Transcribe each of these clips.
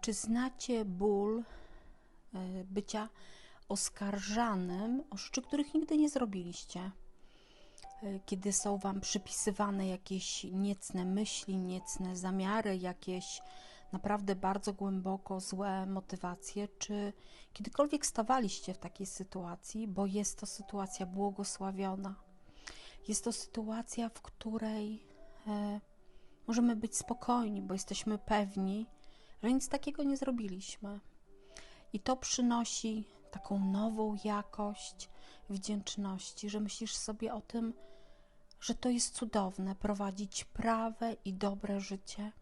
Czy znacie ból e, bycia oskarżanym o rzeczy, których nigdy nie zrobiliście? E, Kiedy są wam przypisywane jakieś niecne myśli, niecne zamiary, jakieś naprawdę bardzo głęboko złe motywacje, czy kiedykolwiek stawaliście w takiej sytuacji, bo jest to sytuacja błogosławiona. Jest to sytuacja, w której e, możemy być spokojni, bo jesteśmy pewni, że nic takiego nie zrobiliśmy. I to przynosi taką nową jakość wdzięczności, że myślisz sobie o tym, że to jest cudowne prowadzić prawe i dobre życie,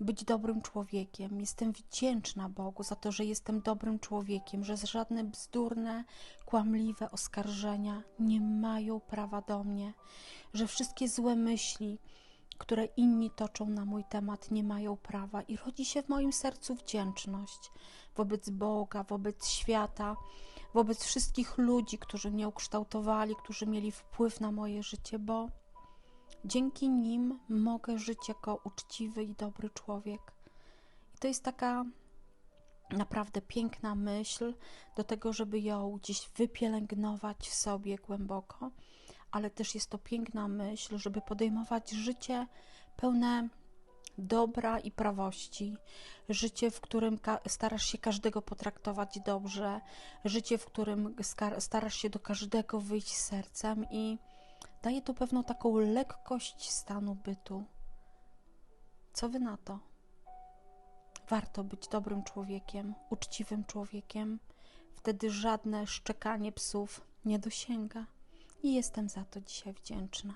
być dobrym człowiekiem. Jestem wdzięczna Bogu za to, że jestem dobrym człowiekiem, że żadne bzdurne, kłamliwe oskarżenia nie mają prawa do mnie, że wszystkie złe myśli, które inni toczą na mój temat, nie mają prawa i rodzi się w moim sercu wdzięczność wobec Boga, wobec świata, wobec wszystkich ludzi, którzy mnie ukształtowali, którzy mieli wpływ na moje życie, bo dzięki nim mogę żyć jako uczciwy i dobry człowiek. I to jest taka naprawdę piękna myśl do tego, żeby ją gdzieś wypielęgnować w sobie głęboko, ale też jest to piękna myśl, żeby podejmować życie pełne dobra i prawości, życie, w którym starasz się każdego potraktować dobrze, życie, w którym starasz się do każdego wyjść sercem i daje to pewną taką lekkość stanu bytu. Co wy na to? Warto być dobrym człowiekiem, uczciwym człowiekiem. Wtedy żadne szczekanie psów nie dosięga. I jestem za to dzisiaj wdzięczna.